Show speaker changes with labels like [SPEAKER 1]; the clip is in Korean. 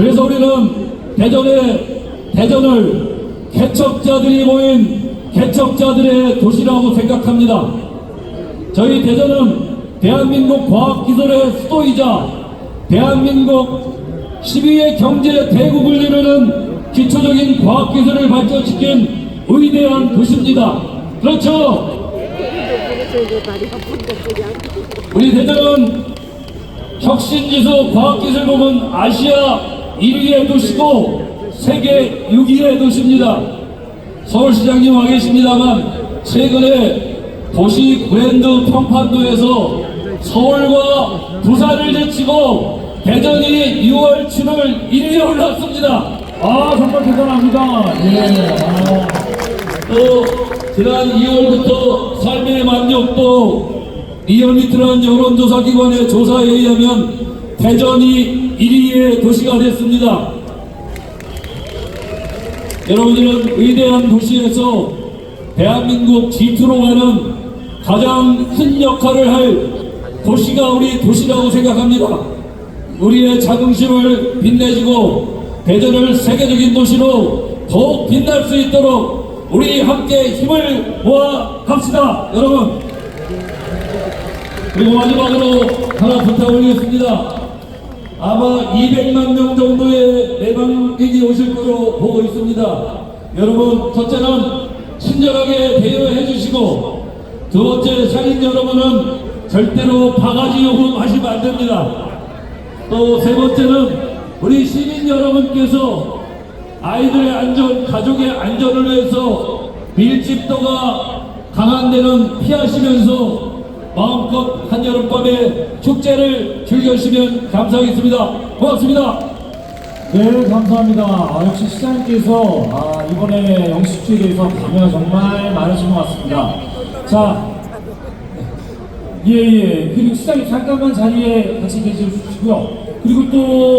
[SPEAKER 1] 그래서 우리는 대전에 대전을 개척자들이 모인 개척자들의 도시라고 생각합니다. 저희 대전은 대한민국 과학기술의 수도이자 대한민국 12의 경제 대국을 이루는 기초적인 과학기술을 발전시킨 위대한 도시입니다. 그렇죠? 우리 대전은 혁신지수 과학기술 부문 아시아 1위의 도시고 세계 6위의 도시입니다. 서울시장님 와 계십니다만 최근에 도시 브랜드 평판도에서 서울과 부산을 제치고 대전이 6월 7월 1위에 올랐습니다. 아 정말 대단합니다. 예. 아. 또 지난 2월부터 삶의 만족도 리얼미트라는 여론조사 기관의 조사에 의하면 대전이 1위의 도시가 됐습니다. 여러분들은 위대한 도시에서 대한민국 G2로 가는 가장 큰 역할을 할 도시가 우리 도시라고 생각합니다. 우리의 자긍심을 빛내주고 대전을 세계적인 도시로 더욱 빛날 수 있도록 우리 함께 힘을 모아 갑시다. 여러분. 그리고 마지막으로 하나 부탁드리겠습니다. 아마 200만 명 정도의 내방객이 오실 거로 보고 있습니다. 여러분, 첫째는 친절하게 대여해 주시고, 두 번째 상인 여러분은 절대로 바가지 요금 하시면 안 됩니다. 또 세 번째는 우리 시민 여러분께서 아이들의 안전, 가족의 안전을 위해서 밀집도가 강한 데는 피하시면서 마음껏 한여름밤에 축제를 즐겨주시면 감사하겠습니다. 고맙습니다.
[SPEAKER 2] 네, 감사합니다. 아, 역시 시장님께서 아, 이번에 영시축제에 대해서 감회가 정말 많으신 것 같습니다. 자, 예, 예. 그리고 시장님 잠깐만 자리에 같이 계셔 주시고요. 그리고 또